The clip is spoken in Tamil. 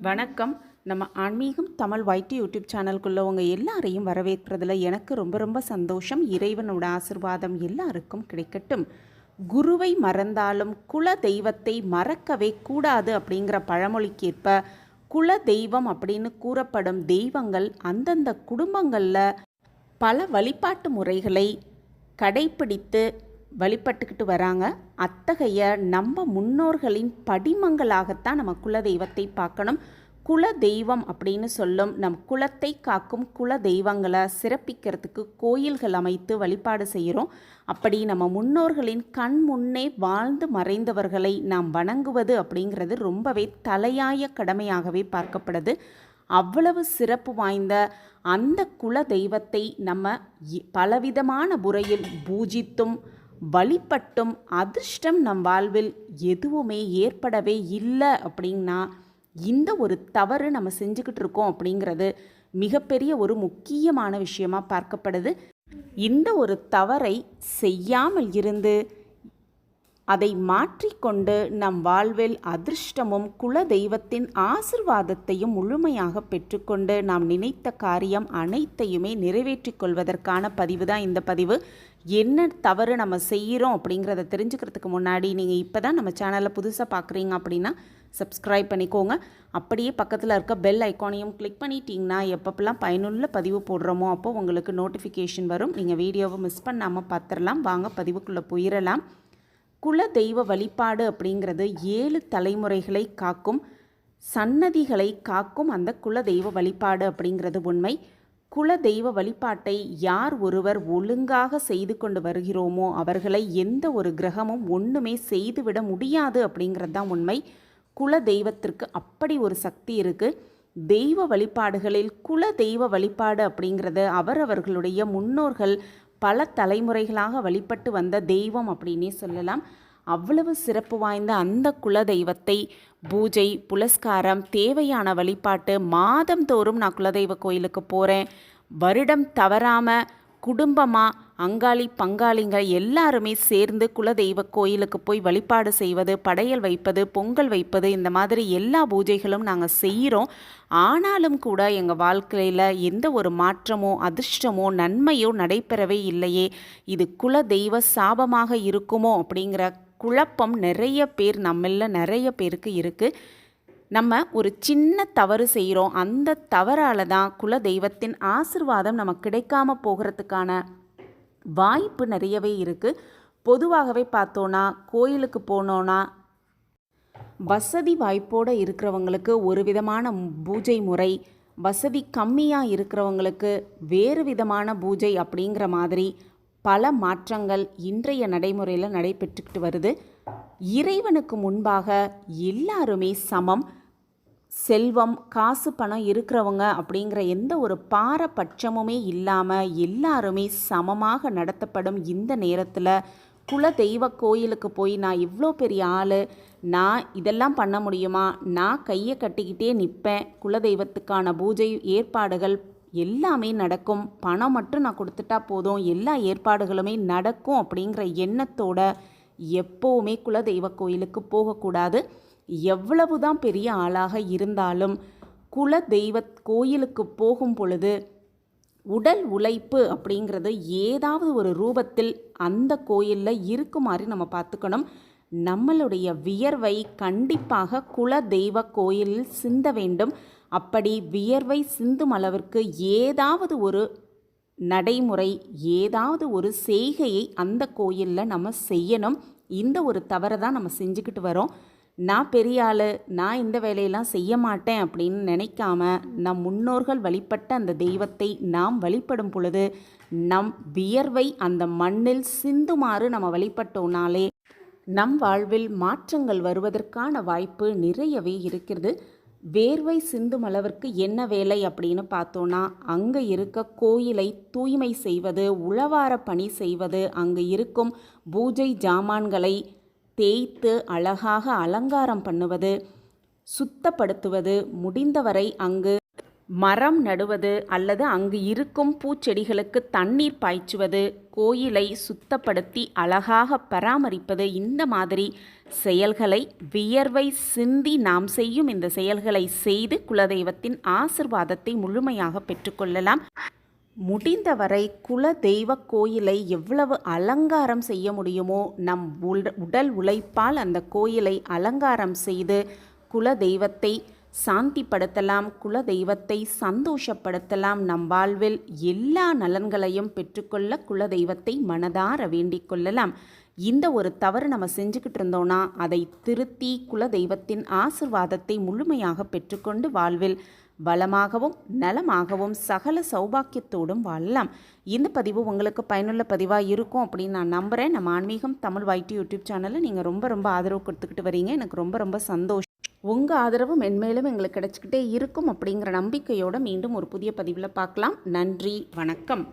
வணக்கம். நம்ம ஆன்மீகம் தமிழ் வைட்டி யூடியூப் சேனலுக்குள்ள உங்கள் எல்லாரையும் வரவேற்கிறதுல எனக்கு ரொம்ப ரொம்ப சந்தோஷம். இறைவனோட ஆசிர்வாதம் எல்லாருக்கும் கிடைக்கட்டும். குருவை மறந்தாலும் குல தெய்வத்தை மறக்கவே கூடாது அப்படிங்கிற பழமொழிக்கேற்ப குல தெய்வம் அப்படின்னு கூறப்படும் தெய்வங்கள் அந்தந்த குடும்பங்களில் பல வழிபாட்டு முறைகளை கடைப்பிடித்து வழிபட்டுக்கிட்டு வராங்க. அத்தகைய நம்ம முன்னோர்களின் படிமங்களாகத்தான் நம்ம குல தெய்வத்தை பார்க்கணும். குல தெய்வம் அப்படின்னு சொல்லும் நம் குலத்தை காக்கும் குல தெய்வங்களை சிறப்பிக்கிறதுக்கு கோயில்கள் அமைத்து வழிபாடு செய்கிறோம். அப்படி நம்ம முன்னோர்களின் கண் முன்னே வாழ்ந்து மறைந்தவர்களை நாம் வணங்குவது அப்படிங்கிறது ரொம்பவே தலையாய கடமையாகவே பார்க்கப்படுது. அவ்வளவு சிறப்பு வாய்ந்த அந்த குல தெய்வத்தை நம்ம பலவிதமான முறையில் பூஜித்தும் வழிபட்டும் அதிர்ஷ்டம் நம் வாழ்வில் எதுவுமே ஏற்படவே இல்லை அப்படின்னா இந்த ஒரு தவறு நம்ம செஞ்சுக்கிட்டு இருக்கோம் அப்படிங்கிறது மிகப்பெரிய ஒரு முக்கியமான விஷயமா பார்க்கப்படுது. இந்த ஒரு தவறை செய்யாமல் இருந்து அதை மாற்றிக்கொண்டு நம் வாழ்வில் அதிர்ஷ்டமும் குல தெய்வத்தின் ஆசிர்வாதத்தையும் முழுமையாக பெற்றுக்கொண்டு நாம் நினைத்த காரியம் அனைத்தையுமே நிறைவேற்றிக் கொள்வதற்கான பதிவு தான் இந்த பதிவு. என்ன தவறு நம்ம செய்கிறோம் அப்படிங்கிறத தெரிஞ்சுக்கிறதுக்கு முன்னாடி நீங்கள் இப்போ தான் நம்ம சேனலை புதுசாக பார்க்குறீங்க அப்படின்னா சப்ஸ்கிரைப் பண்ணிக்கோங்க. அப்படியே பக்கத்தில் இருக்க பெல் ஐக்கானையும் கிளிக் பண்ணிட்டீங்கன்னா எப்பப்பெல்லாம் பயனுள்ள பதிவு போடுறோமோ அப்போ உங்களுக்கு நோட்டிஃபிகேஷன் வரும். நீங்கள் வீடியோவை மிஸ் பண்ணாமல் பார்த்துடலாம் வாங்க பதிவுக்குள்ளே போயிடலாம் குல தெய்வ வழிபாடு அப்படிங்கிறது ஏழு தலைமுறைகளை காக்கும் சன்னதிகளை காக்கும் அந்த குல தெய்வ வழிபாடு அப்படிங்கிறது உண்மை. குல தெய்வ வழிபாட்டை யார் ஒருவர் ஒழுங்காக செய்து கொண்டு வருகிறோமோ அவர்களை எந்த ஒரு கிரகமும் ஒன்றுமே செய்துவிட முடியாது அப்படிங்கிறது தான் உண்மை. குல தெய்வத்திற்கு அப்படி ஒரு சக்தி இருக்குது தெய்வ வழிபாடுகளில் குல தெய்வ வழிபாடு அப்படிங்கிறது அவரவர்களுடைய முன்னோர்கள் பல தலைமுறைகளாக வழிபட்டு வந்த தெய்வம் அப்படின்னே சொல்லலாம். அவ்வளவு சிறப்பு வாய்ந்த அந்த குல தெய்வத்தை பூஜை புலஸ்காரம் தேவையான வழிபாட்டு மாதந்தோறும் நான் குலதெய்வ கோயிலுக்கு போகிறேன் வருடம் தவறாமல் குடும்பமாக அங்காளி பங்காளிங்க எல்லாருமே சேர்ந்து குலதெய்வ கோயிலுக்கு போய் வழிபாடு செய்வது படையல் வைப்பது பொங்கல் வைப்பது இந்த மாதிரி எல்லா பூஜைகளும் நாங்கள் செய்கிறோம் ஆனாலும் கூட எங்கள் வாழ்க்கையில் எந்த ஒரு மாற்றமோ அதிர்ஷ்டமோ நன்மையோ நடைபெறவே இல்லையே. இது குல தெய்வ சாபமாக இருக்குமோ அப்படிங்கிற குழப்பம் நிறைய பேர் நம்மள நிறைய பேருக்கு இருக்குது நம்ம ஒரு சின்ன தவறு செய்கிறோம் அந்த தவறால் தான் குல தெய்வத்தின் ஆசிர்வாதம் நமக்கு கிடைக்காம போகிறதுக்கான வாய்ப்பு நிறையவே இருக்குது பொதுவாகவே பார்த்தோன்னா கோயிலுக்கு போனோன்னா வசதி வாய்ப்போடு இருக்கிறவங்களுக்கு ஒரு விதமான பூஜை முறை வசதி கம்மியாக இருக்கிறவங்களுக்கு வேறு விதமான பூஜை அப்படிங்கிற மாதிரி பல மாற்றங்கள் இன்றைய நடைமுறையில் நடைபெற்றுக்கிட்டு வருது. இறைவனுக்கு முன்பாக எல்லாருமே சமம். செல்வம் காசு பணம் இருக்கிறவங்க அப்படிங்கிற எந்த ஒரு பாரபட்சமுமே இல்லாமல் எல்லாருமே சமமாக நடத்தப்படும் இந்த நேரத்தில் குல தெய்வ கோயிலுக்கு போய் நான் இவ்வளோ பெரிய ஆள் நான் இதெல்லாம் பண்ண முடியுமா? நான் கையை கட்டிக்கிட்டே நிற்பேன் குலதெய்வத்துக்கான பூஜை ஏற்பாடுகள் எல்லாமே நடக்கும். பணம் மட்டும் நான் கொடுத்துட்டா போதும். எல்லா ஏற்பாடுகளுமே நடக்கும் அப்படிங்கிற எண்ணத்தோட எப்போவுமே குலதெய்வ கோயிலுக்கு போகக்கூடாது. எவ்வளவுதான் பெரிய ஆளாக இருந்தாலும் குல தெய்வ கோயிலுக்கு போகும் பொழுது உடல் உழைப்பு அப்படிங்கிறது ஏதாவது ஒரு ரூபத்தில் அந்த கோயிலில் இருக்குமாறு நம்ம பார்த்துக்கணும். நம்மளுடைய வியர்வை கண்டிப்பாக குல தெய்வ கோயிலில் சிந்த வேண்டும். அப்படி வியர்வை சிந்தும் அளவிற்கு ஏதாவது ஒரு நடைமுறை ஏதாவது ஒரு செய்கையை அந்த கோயிலில் நம்ம செய்யணும். இந்த ஒரு தவறை தான் நம்ம செஞ்சுக்கிட்டு வரோம். நான் பெரிய ஆள் நான் இந்த வேலையெல்லாம் செய்ய மாட்டேன் அப்படின்னு நினைக்காம நம் முன்னோர்கள் வழிபட்ட அந்த தெய்வத்தை நாம் வழிபடும் பொழுது நம் வியர்வை அந்த மண்ணில் சிந்துமாறு நம்ம வழிபட்டோம்னாலே நம் வாழ்வில் மாற்றங்கள் வருவதற்கான வாய்ப்பு நிறையவே இருக்கிறது. வேர்வை சிந்தும் அளவிற்கு என்ன வேலை அப்படின்னு பார்த்தோன்னா அங்கே இருக்க கோயிலை தூய்மை செய்வது உழவார பணி செய்வது அங்கே இருக்கும் பூஜை ஜாமான்களை தேய்த்து அழகாக அலங்காரம் பண்ணுவது சுத்தப்படுத்துவது முடிந்தவரை அங்கு மரம் நடுவது அல்லது அங்கு இருக்கும் பூச்செடிகளுக்கு தண்ணீர் பாய்ச்சுவது கோயிலை சுத்தப்படுத்தி அழகாக பராமரிப்பது இந்த மாதிரி செயல்களை வியர்வை சிந்தி நாம் செய்யும் இந்த செயல்களை செய்து குலதெய்வத்தின் ஆசிர்வாதத்தை முழுமையாக பெற்றுக்கொள்ளலாம். முடிந்தவரை குல தெய்வ கோயிலை எவ்வளவு அலங்காரம் செய்ய முடியுமோ நம் உடல் உழைப்பால் அந்த கோயிலை அலங்காரம் செய்து குல தெய்வத்தை சாந்திப்படுத்தலாம் குல தெய்வத்தை சந்தோஷப்படுத்தலாம். நம் வாழ்வில் எல்லா நலன்களையும் பெற்றுக்கொள்ள குல தெய்வத்தை மனதார வேண்டிக் கொள்ளலாம். இந்த ஒரு தவறு நம்ம செஞ்சுக்கிட்டு இருந்தோம்னா அதை திருத்தி குல தெய்வத்தின் ஆசிர்வாதத்தை முழுமையாக பெற்றுக்கொண்டு வாழ்வில் வளமாகவும் நலமாகவும் சகல சௌபாக்கியத்தோடும் வாழலாம். இந்த பதிவு உங்களுக்கு பயனுள்ள பதிவாக இருக்கும் அப்படின்னு நான் நம்புகிறேன் நம்ம ஆன்மீகம் தமிழ் வைட்டி யூடியூப் சேனலில் நீங்கள் ரொம்ப ரொம்ப ஆதரவு கொடுத்துக்கிட்டு வரீங்க. எனக்கு ரொம்ப ரொம்ப சந்தோஷம். உங்கள் ஆதரவு மென்மேலும் எங்களுக்கு கிடச்சிக்கிட்டே இருக்கும் அப்படிங்கிற நம்பிக்கையோடு மீண்டும் ஒரு புதிய பதிவில் பார்க்கலாம். நன்றி வணக்கம்.